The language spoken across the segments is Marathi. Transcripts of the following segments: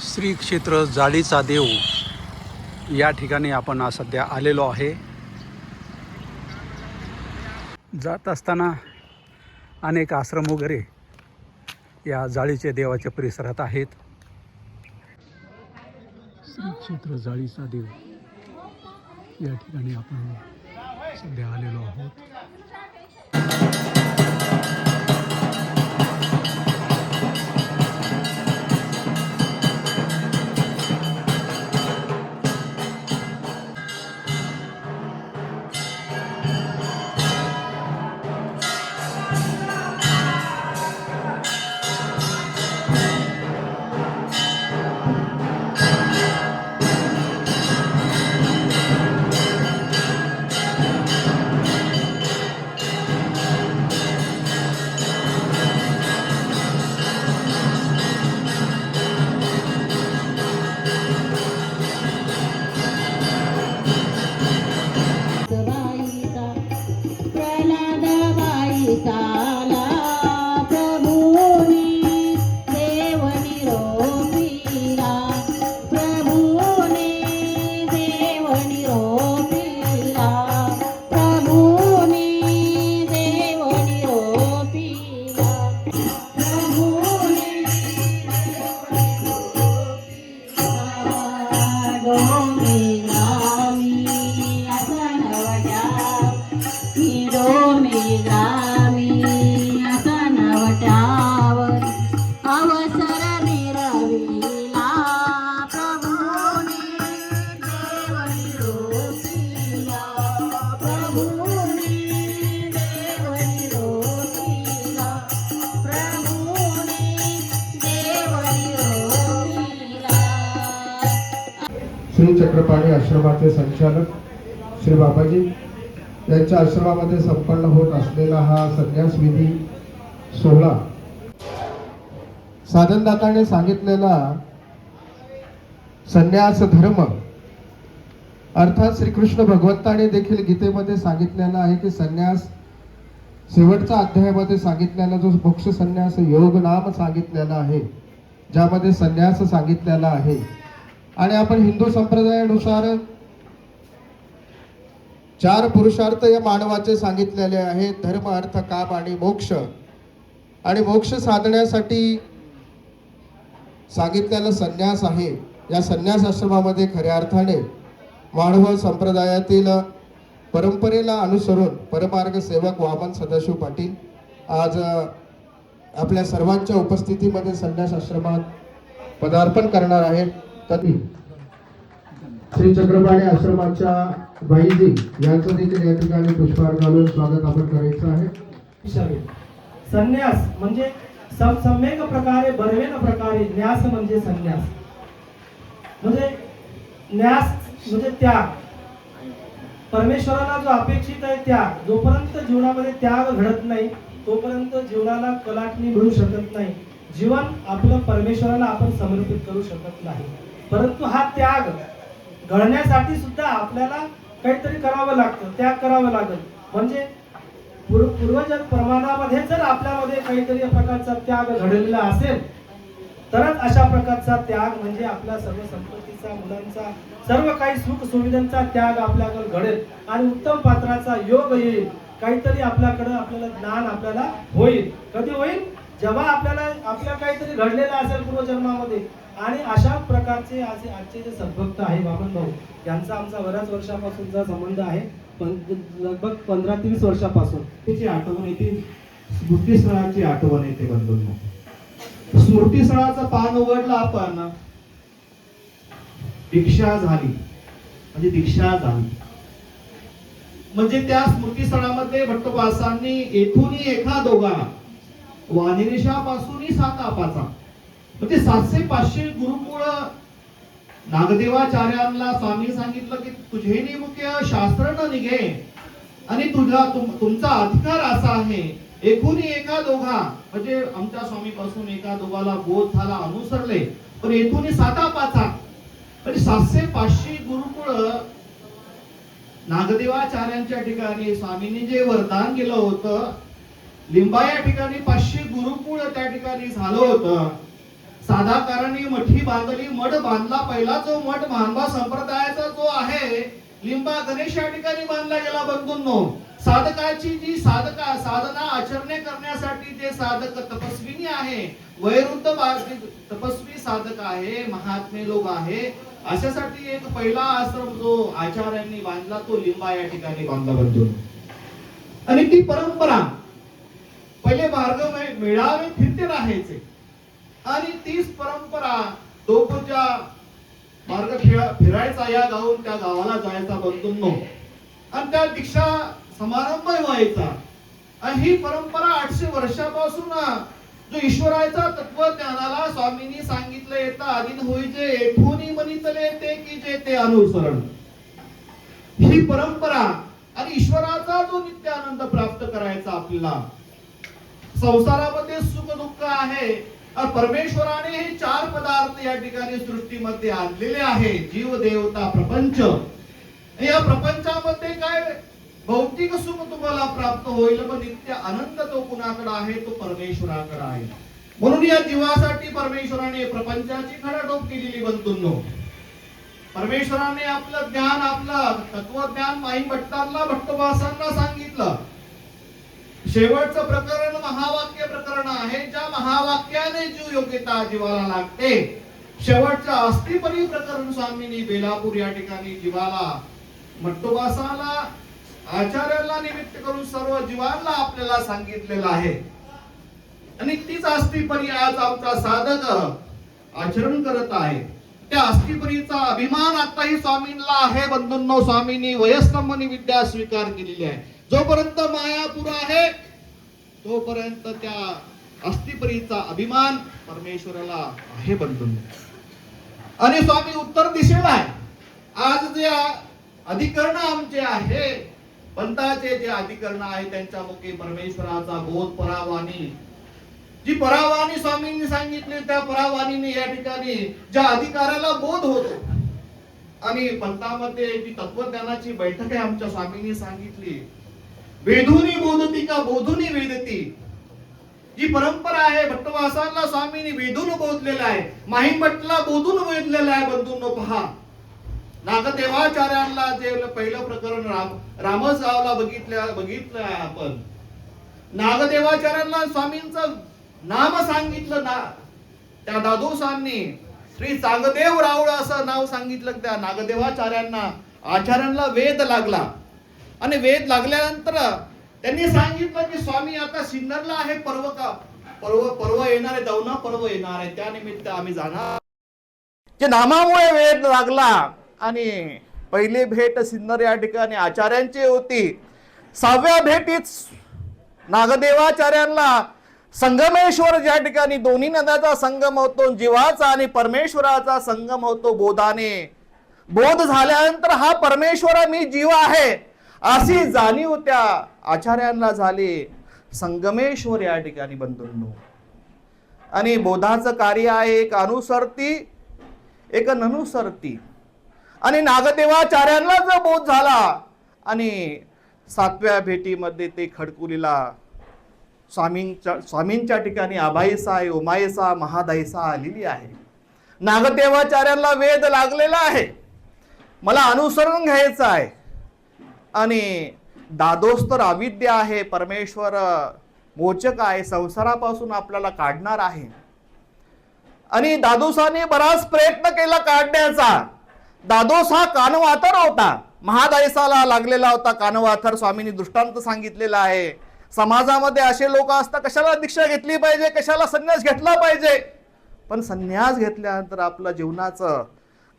श्री क्षेत्र जाळीचा देव. या ठिकाणी आपण आज सध्या आलेलो आहे. जात असताना अनेक आश्रम वगैरे या जाळीच्या देवाच्या परिसरात आहेत. श्री क्षेत्र जाळीचा देव. या ठिकाणी आपण सध्या आलेलो आहोत. ಸೀತಾ श्री आश्रमाचे संचालक श्री बाबाजी यांच्या आश्रमामध्ये संपन्न होत असलेला हा संन्यास विधी सोहळा साधनदाताने सांगितलेला संन्यास धर्म अर्थात श्रीकृष्ण भगवंताने देखील गीतेमध्ये सांगितलेला आहे की संन्यास शेवटचा अध्यायामध्ये सांगितलेला जो मोक्ष संन्यास योग नाम सांगितलेला आहे ज्यामध्ये संन्यास सांगितलेला आहे. आणि आपण हिंदू संप्रदायानुसार चार पुरुषार्थ या मानवाचे सांगितलेले आहेत. धर्म अर्थ काम आणि मोक्ष. आणि मोक्ष साधण्यासाठी सांगितलेला संन्यास आहे. या संन्यास आश्रमामध्ये खऱ्या अर्थाने मानव संप्रदायातील परंपरेला अनुसरून परमार्ग सेवक वामन सदाशिव पाटील आज आपल्या सर्वांच्या उपस्थितीमध्ये संन्यास आश्रमात पदार्पण करणार आहेत. श्री चक्रपाणी आश्रमाच्या बाईजी यांचं देखील या ठिकाणी पुष्पहार घालून स्वागत आपण करायचं आहे. संन्यास म्हणजे सम्यक प्रकारे बरवेन प्रकारे न्यास म्हणजे संन्यास. म्हणजे न्यास म्हणजे त्याग. परमेश्वराला जो अपेक्षित आहे त्याग. जोपर्यंत जीवनामध्ये त्याग घडत नाही तोपर्यंत जीवनाला कलाटणी मिळू शकत नाही. जीवन आपलं परमेश्वराला आपण समर्पित करू शकत नाही. परंतु हा त्याग घडण्यासाठी सुद्धा आपल्याला काहीतरी करावं लागतं त्याग करावं लागेल. म्हणजे पूर्व पूर्वजन प्रमाणामध्ये जर आपल्यामध्ये काहीतरी प्रकारचा त्याग घडलेला असेल तरच अशा प्रकारचा त्याग म्हणजे आपल्या सर्व संपत्तीचा मुलांचा सर्व काही सुख सुविधांचा त्याग आपल्याकडे घडेल आणि उत्तम पात्राचा योग येईल. काहीतरी आपल्याकडं आपल्याला ज्ञान आपल्याला होईल. कधी होईल? जेव्हा आपल्याला आपल्या काहीतरी घडलेलं असेल पूर्वजन्मामध्ये आणि अशा प्रकारचे असे आजचे जे सद्भक्त आहे बाबन भाऊ यांचा आमचा बऱ्याच वर्षापासूनचा संबंध आहे. पण लगभग पंधरा तीस वर्षापासून. त्याची आठवण येते. स्मृतीस्थळाची आठवण येते बंधूंनो. स्मृतीस्थळाचं पान उघडलं आपण. दीक्षा झाली. म्हणजे दीक्षा झाली. म्हणजे त्या स्मृतीस्थळामध्ये भट्टवासांनी येथूनही एका दोघा वानिरेशापासून सात आपाचा म्हणजे सातशे पाचशे गुरुकुळ नागदेवाचार्यांना स्वामी सांगितलं की तुझे नेमके शास्त्र न निघे. आणि तुझा तुम- तुमचा अधिकार असा आहे. एकूण एका दोघा म्हणजे आमच्या स्वामीपासून एका दोघाला बोध झाला अनुसरले. पण येथून साता पाचा. म्हणजे सातशे पाचशे गुरुकुळ नागदेवाचार्यांच्या ठिकाणी स्वामींनी जे वरदान केलं होतं लिंबा या ठिकाणी पाचशे गुरुकुळ त्या ठिकाणी झालं होतं. साधाकारांनी मठी बांधली मठ बांधला. पहिला जो मठ मानवा संप्रदायाचा जो आहे लिंबा गणेश या ठिकाणी बांधला गेला बंधूंनो. साधकाची जी साधका साधना आचरणे करण्यासाठी जे साधक तपस्विनी आहे वैरुद्ध तपस्वी साधक आहे महात्मे लोक आहे अशासाठी एक पहिला आश्रम जो आचार्यांनी बांधला तो लिंबा या ठिकाणी बांधला बंधून. आणि ती परंपरा पहिले मार्ग मिळावे मेळावे फिरते राहायचे. आणि तीच परंपरा दोपच्या मार्ग फिरायचा या गावून त्या गावाला जायचा बंधूंनो. आणि त्या दीक्षा समारंभ व्हायचा. आणि ही परंपरा आठशे वर्षापासून जो ईश्वराचा तत्वज्ञानाला स्वामींनी सांगितलं येतं आदिन होईचे एठोनी म्हणितले ते की जे ते अनुसरण. ही परंपरा आणि ईश्वराचा जो नित्य आनंद प्राप्त करायचा आपल्याला. संसारामध्ये सुख दुःख आहे परमेश्वराने हे चार पदार्थ या ठिकाणी सृष्टीमध्ये आणलेले आहे. जीव देवता प्रपंच. या प्रपंचामध्ये काय भौतिक सुख तुम्हाला प्राप्त होईल पण नित्य आनंद तो कुणाकडे आहे? तो परमेश्वराकडे आहे. म्हणून या जीवासाठी परमेश्वराने प्रपंचाची खडाटोप केलेली बंधूंनो. परमेश्वराने आपलं ज्ञान आपलं तत्वज्ञान माई भट्टांना भट्टवासांना सांगितलं. शेवटचं प्रकरण महावाक्य प्रकरण आहे ज्या महावाक्याने जीव योग्यता जीवाला लागते. शेवटचं अस्थिपरी प्रकरण स्वामींनी बेलापूर या ठिकाणी जीवाला मट्टोबासाला आचार्याला निमित्त करून सर्व जीवांना आपल्याला सांगितलेलं आहे. आणि तीच अस्थिपरी आज आमचा साधक आचरण करत आहे. त्या अस्थिपरीचा अभिमान आताही स्वामींना आहे. बंधूंनो स्वामींनी वयस्तंभनी विद्या स्वीकार केलेली आहे. जोपर्यंत मायापूर आहे तोपर्यंत त्या अस्थिपरीचा अभिमान परमेश्वराला आहे बंधूंनो आणि स्वामी उत्तर दिशेला आहे. आज जे अधिकरण आमचे आहे पंथाचे जे अधिकरण आहे त्यांच्या मुखे परमेश्वराचा बोध परावानी. जी परावानी स्वामींनी सांगितली त्या परावानीने या ठिकाणी ज्या अधिकाराला बोध होतो. आणि पंथामध्ये जी तत्वज्ञानाची बैठक आहे आमच्या स्वामींनी सांगितली वेधुनी बोधती का बोधुनी वेदती? जी परंपरा आहे भट्टवासांना स्वामींनी वेधून बोधलेला आहे. माहीम भट्टला बोधून वेधलेला आहे बंधूंनो पहा. नागदेवाचार्यांना जे पहिलं प्रकरण राम रामस गावला बघितलं बघितलं आहे आपण. नागदेवाचार्यांना स्वामींचं नाम सांगितलं ना त्या दादोसांनी. श्री चांगदेव रावळ असं नाव सांगितलं त्या नागदेवाचार्यांना. आचार्यांना वेद लागला. आणि वेद लागल्यानंतर त्यांनी सांगितलं की स्वामी आता सिन्नरला आहे पर्व का पर्व पर्व येणार आहे दौना पर्व येणार आहे. त्यानिमित्त आम्ही जाणार. जे नामामुळे वेद लागला आणि पहिली भेट सिन्नर या ठिकाणी आचार्यांची होती. सहाव्या भेटीत नागदेवाचार्यांना संगमेश्वर ज्या ठिकाणी दोन्ही नद्याचा संगम होतो जीवाचा आणि परमेश्वराचा संगम होतो बोधाने. बोध झाल्यानंतर हा परमेश्वर मी जीव आहे. अशी जाणीव त्या आचार्यांना झाली संगमेश्वर या ठिकाणी बंधूंनो. आणि बोधाचं कार्य आहे एक अनुसरती एक ननुसरती. आणि नागदेवाचार्यांना जो बोध झाला आणि सातव्या भेटीमध्ये ते खडकुलीला स्वामींच्या स्वामींच्या ठिकाणी आबाईसा आहे उमाईसा महादाईसा आलेली आहे. नागदेवाचार्यांना वेद लागलेला आहे. मला अनुसरण घ्यायचं आहे. आणि दादोस तर अविद्या आहे परमेश्वर मोचक आहे संसारापासून आपल्याला काढणार आहे. आणि दादोसाने बराच प्रयत्न केला काढण्याचा. दादोस हा कानवाथर होता. महादायसाला लागलेला होता कानवाथर स्वामींनी दृष्टांत सांगितलेला आहे. समाजामध्ये असे लोक असतात कशाला दीक्षा घेतली पाहिजे कशाला संन्यास घेतला पाहिजे? पण संन्यास घेतल्यानंतर आपलं जीवनाचं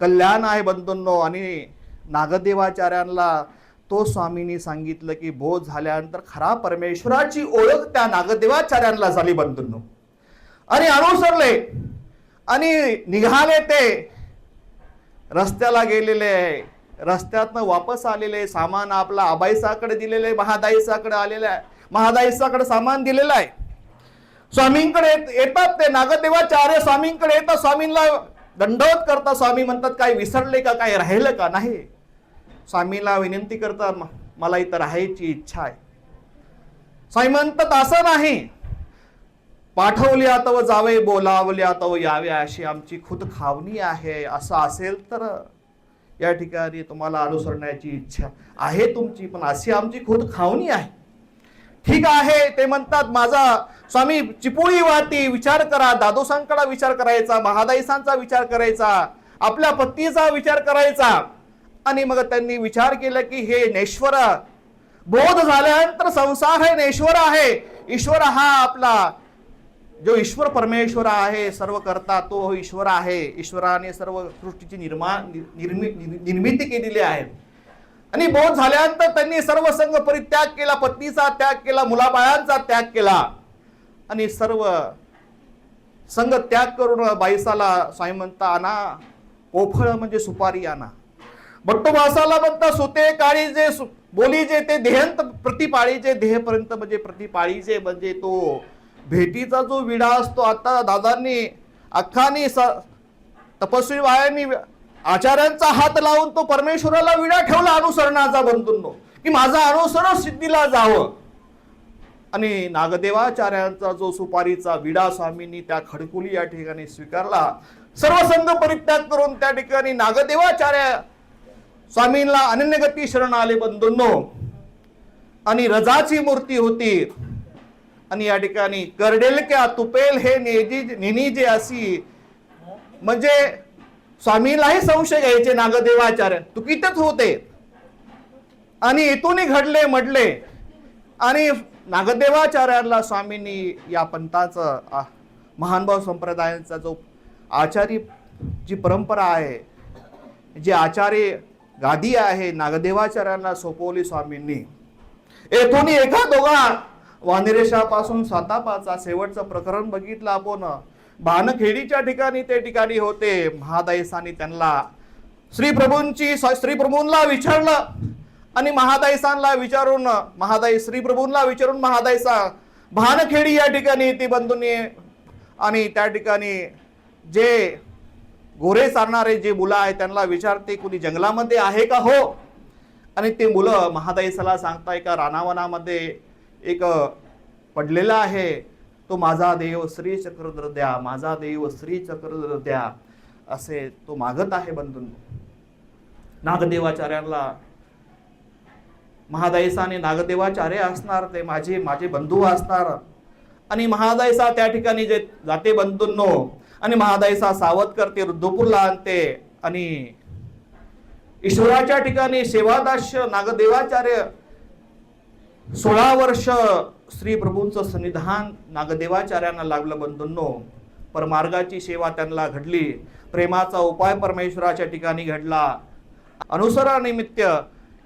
कल्याण आहे बंधूंनो आणि नागदेवाचार्यांना तो स्वामींनी सांगितलं की बोध झाल्यानंतर खरा परमेश्वराची ओळख त्या नागदेवाचार्यांना झाली बंधूंनो. आणि अनुसरले. आणि निघाले ते. रस्त्याला गेलेले आहे रस्त्यातनं वापस आलेले सामान आपला आबाईसाकडे दिलेले महादाईसाकडे आलेलं आहे महादाईसाकडे सामान दिलेलं आहे. स्वामींकडे येत- येतात ते नागदेवाचार्य स्वामींकडे येतात स्वामींना दंडवत करता स्वामी म्हणतात काय विसरले का? काय राहिलं का? नाही. स्वामीला विनंती करता मला इथं राहायची इच्छा आहे. स्वामी म्हणतात असं नाही पाठवल्या तव जावे बोलावल्या तव यावे अशी आमची खुद खावणी आहे. असं असेल तर या ठिकाणी तुम्हाला अनुसरण्याची इच्छा आहे तुमची पण अशी आमची खुद खावणी आहे. ठीक आहे. ते म्हणतात माझा स्वामी चिपोळी वाटी विचार करा. दादोसांकडा विचार करायचा महादाईसांचा विचार करायचा. आपल्या पत्नीचा विचार करायचा. आणि मग त्यांनी विचार केला की हे नेश्वर बोध झाल्यानंतर संसार हे नेश्वर आहे. ईश्वर हा आपला जो ईश्वर परमेश्वर आहे सर्व करता तो ईश्वर आहे. ईश्वराने सर्व सृष्टीची निर्माण निर्मि निर्मिती केलेली आहे. आणि बोध झाल्यानंतर त्यांनी सर्व संघ परित्याग केला पत्नीचा त्याग केला मुलाबाळांचा त्याग केला. आणि सर्व संघ त्याग करून बाईसाला स्वामी म्हणता आणा पोफळ म्हणजे सुपारी आणा. बट्टोबासाला म्हणता सुते काळी जे सु- बोली जे ते देहंत प्रतिपाळीचे देहपर्यंत म्हणजे प्रतिपाळीचे म्हणजे तो. भेटीचा जो विडा असतो आता दादांनी अख्खानी स तपस्वी बायांनी आचार्यांचा हात लावून तो परमेश्वराला विडा ठेवला अनुसरणाचा बंधूंनो की माझा अनुसरण सिद्धीला जावं. आणि नागदेवाचार्यांचा जो सुपारीचा विडा स्वामींनी त्या खडकुली या ठिकाणी स्वीकारला सर्व संघ परित्याग करून त्या ठिकाणी नागदेवाचार्य स्वामींना अनन्यगती शरण आले बंधूंनो. आणि रजाची मूर्ती होती. आणि या ठिकाणी करडेल क्या तुपेल हे नेजी निनी जे अशी म्हणजे स्वामीलाही संशय घ्यायचे नागदेवाचार्य. चुकीतच होते. आणि इथूनही घडले मडले आणि नागदेवाचार्याला स्वामींनी या पंथाचं महानभाव संप्रदायाचा जो आचारी जी परंपरा आहे जे आचार्य गादी आहे. नागदेवाचार्यांना सोपवली स्वामींनी. येथून एका दोघा. वानिरेशापासून सातापाचा शेवटचं प्रकरण बघितलं आपण. भानखेडीच्या ठिकाणी ते ठिकाणी होते. महादाईसांनी त्यांना श्री प्रभूंची श्री प्रभूंना विचारलं आणि महादाईसांना विचारून महादाई श्री प्रभूंना विचारून महादाईसा भानखेडी या ठिकाणी ती बंधूंनी आणि त्या ठिकाणी जे गोरे चालणारे जे मुलं आहेत त्यांना विचारते कुणी जंगलामध्ये आहे का? हो. आणि ते मुलं महादाईसाला सांगताय का रानावनामध्ये एक पडलेला आहे. तो माझा देव श्री चक्रधर द्या माझा देव श्री चक्रधर द्या असे तो मागत आहे बंधून नागदेवाचार्यांना महादाईसाने नागदेवाचार्य असणार ते माझे माझे बंधू असणार. आणि महादायसा त्या ठिकाणी जे जाते बंधूंनो आणि महादायसा सावध करते रुद्धपूरला आणते आणि ईश्वराच्या ठिकाणी सेवादास्य नागदेवाचार्य सोळा वर्ष श्री प्रभूंचं सन्निधान नागदेवाचार्यांना लागलं बंधूंनो. परमार्गाची सेवा त्यांना घडली. प्रेमाचा उपाय परमेश्वराच्या ठिकाणी घडला. अनुसरानिमित्त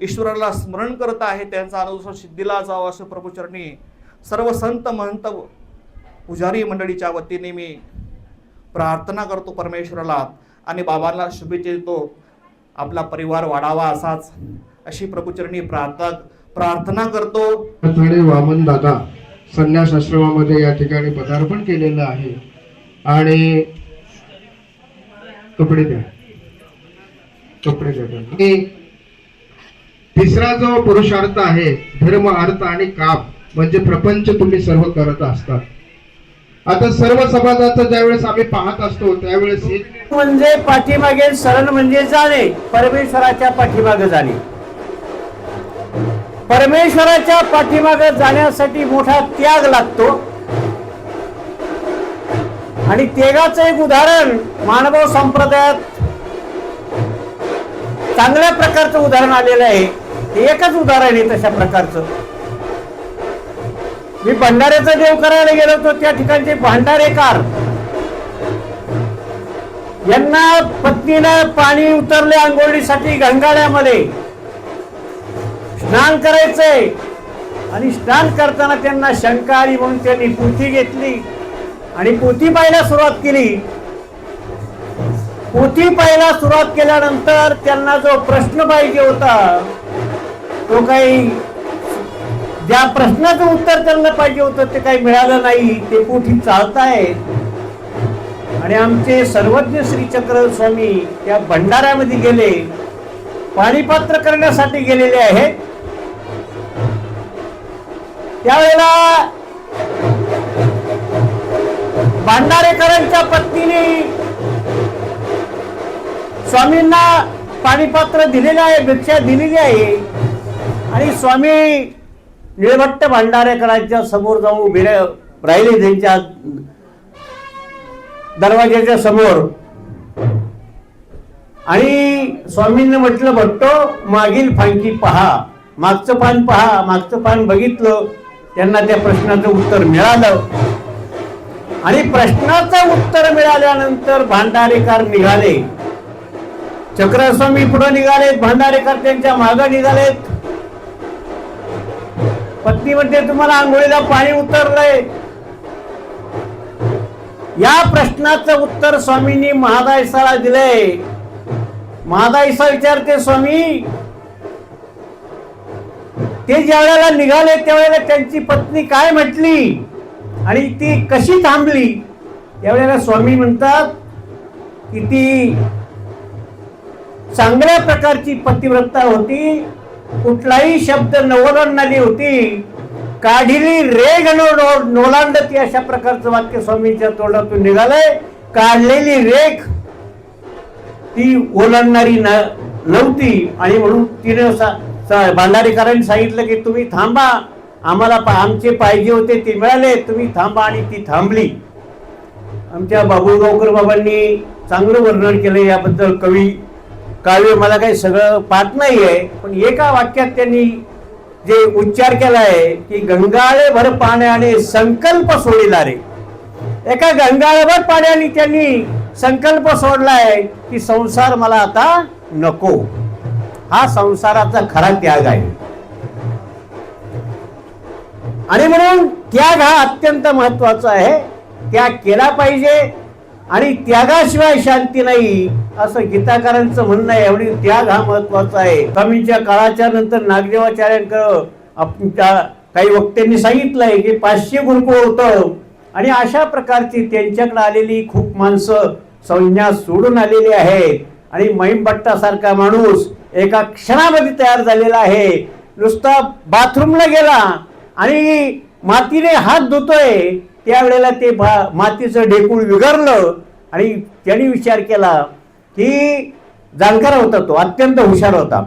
ईश्वराला स्मरण करत आहे त्यांचा अनुसर सिद्धीला जावा असं प्रभूचरणी सर्व संत महंत पुजारी मंडळीच्या वतीने मी प्रार्थना करतो परमेश्वराला आणि बाबांना शुभेच्छा देतो. आपला परिवार वाढावा असाच अशी प्रभूचरणी प्रार्थना प्रार्थना करतो. वामन दादा संन्यास आश्रमामध्ये या ठिकाणी पदार्पण केलेलं आहे. आणि कपडे द्या. कपडे द्या तिसरा जो पुरुषार्थ आहे धर्म अर्थ आणि काम म्हणजे प्रपंच तुम्ही सर्व करत असतात. आता सर्व समाजाचा ज्यावेळेस आम्ही पाहत असतो त्यावेळेस म्हणजे पाठीमागे शरण म्हणजे जाणे परमेश्वराच्या पाठीमागे जाणे. परमेश्वराच्या पाठीमागे जाण्यासाठी मोठा त्याग लागतो. आणि त्यागाचं एक उदाहरण मानव संप्रदायात चांगल्या प्रकारचं उदाहरण आलेलं आहे. एकच उदाहरण आहे तशा प्रकारचं. मी भंडाऱ्याचा देव करायला गेलो होतो त्या ठिकाणचे भांडारेकार. यांना पत्नीला पाणी उतरले आंघोळीसाठी गंगाळ्यामध्ये. स्नान करायचंय. आणि स्नान करताना त्यांना शंका आली म्हणून त्यांनी पोथी घेतली. आणि पोथी पाहायला सुरुवात केली. पोथी पाहायला सुरुवात केल्यानंतर त्यांना जो प्रश्न पाहिजे होता तो काही ज्या प्रश्नाचं उत्तर त्यांना पाहिजे होतं ते काही मिळालं नाही ते कुठे चालतायत? आणि आमचे सर्वज्ञ श्री चक्र स्वामी त्या भंडाऱ्यामध्ये गेले पाणीपात्र करण्यासाठी गेलेले आहेत. त्यावेळेला भांडारेकरांच्या पत्नीने स्वामींना पाणीपात्र दिलेलं आहे भिक्षा दिलेली आहे. आणि स्वामी निळभट्ट भांडारेकरांच्या समोर जाऊन उभे राहिले त्यांच्या दरवाज्याच्या समोर. आणि स्वामींनी म्हटलं भट्टो मागील फांकी पहा. मागचं पान पहा. मागचं पान बघितलं. त्यांना त्या प्रश्नाचं उत्तर मिळालं. आणि प्रश्नाचं उत्तर मिळाल्यानंतर भांडारेकर निघाले. चक्रस्वामी पुढे निघालेत भांडारेकर त्यांच्या मागं निघालेत. पत्नी म्हणते तुम्हाला आंघोळीला पाणी उतरलंय. या प्रश्नाचं उत्तर स्वामींनी महादायसाला दिलंय. महादायसा विचारते स्वामी ते ज्या वेळेला निघाले त्यावेळेला त्यांची पत्नी काय म्हटली? आणि ती कशी थांबली? त्यावेळेला स्वामी म्हणतात की ती चांगल्या प्रकारची पतिव्रता होती. कुठलाही शब्द न ओलांडणारी होती काढिली रेग नो नो- नोलांडती अशा प्रकारचं वाक्य स्वामींच्या तोंडातून निघालंय. काढलेली रेख ती ओलांडणारी न नव्हती. आणि म्हणून तिने सा- सा- भांडारीकरांनी सांगितलं की तुम्ही थांबा. आम्हाला पा- आमचे पाहिजे होते ते मिळाले. तुम्ही थांबा आणि ती थांबली. आमच्या बाबुळगावकर बाबांनी चांगलं वर्णन केलं. याबद्दल कवी काव्य मला काही सगळं पाठ नाही आहे पण एका वाक्यात त्यांनी जे उच्चार केला आहे की गंगाळे भर पाण्याने संकल्प सोडिला रे एका गंगाळभर पाण्याने त्यांनी संकल्प सोडलाय की संसार मला आता नको. हा संसाराचा खरा त्याग आहे. आणि म्हणून त्याग हा अत्यंत महत्त्वाचा आहे. त्याग केला पाहिजे. आणि त्यागाशिवाय शांती नाही असं गीताकारांचं म्हणणं आहे. एवढी त्याग हा महत्त्वाचा आहे. स्वामींच्या काळाच्या नंतर नागदेवाचार्यांकडं आपल्या काही वक्त्यांनी सांगितलंय की पाचशे गुरुकुळ होतं. आणि अशा प्रकारची त्यांच्याकडे आलेली खूप माणसं संज्ञा सोडून आलेली आहेत. आणि महिमभट्टासारखा माणूस एका क्षणामध्ये तयार झालेला आहे. नुसता बाथरूमला गेला आणि मातीने हात धुतोय. त्यावेळेला ते भा मातीचं ढेकूळ विगरलं आणि त्यांनी विचार केला की जाणकार होता तो अत्यंत हुशार होता.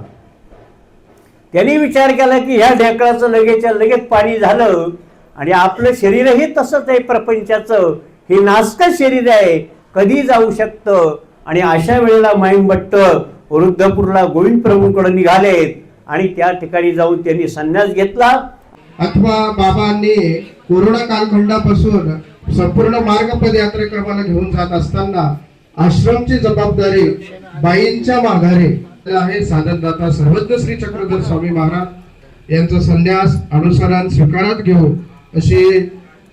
त्यांनी विचार केला की ह्या ढेकळाचं लगेचच्या लगेच पाणी झालं आणि आपलं शरीरही तसंच आहे प्रपंचाचं. हे नासकं शरीर आहे कधी जाऊ शकतं? आणि अशा वेळेला माईंभट्ट वृद्धपूरला गोविंद प्रभूंकडे निघालेत आणि त्या ठिकाणी जाऊन त्यांनी संन्यास घेतला. अथवा बाबांनी कोरोना कालखंडापासून संपूर्ण मार्ग पदयात्रेक्रमाला घेऊन जात असताना आश्रमची जबाबदारी बाईंच्या माघारी आहे साधनदाता सर्वज्ञ श्री चक्रधर स्वामी महाराज यांचा संन्यास अनुसरण स्वीकारात घेऊ अशी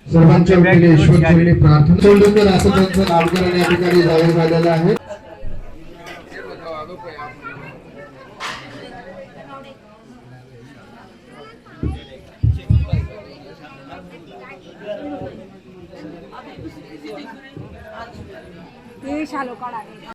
सर्वांच्या वतीने ईश्वरचरणी प्रार्थना सोडून असं त्यांचं नामकरण या ठिकाणी जाहीर झालेलं आहे বিশালও করা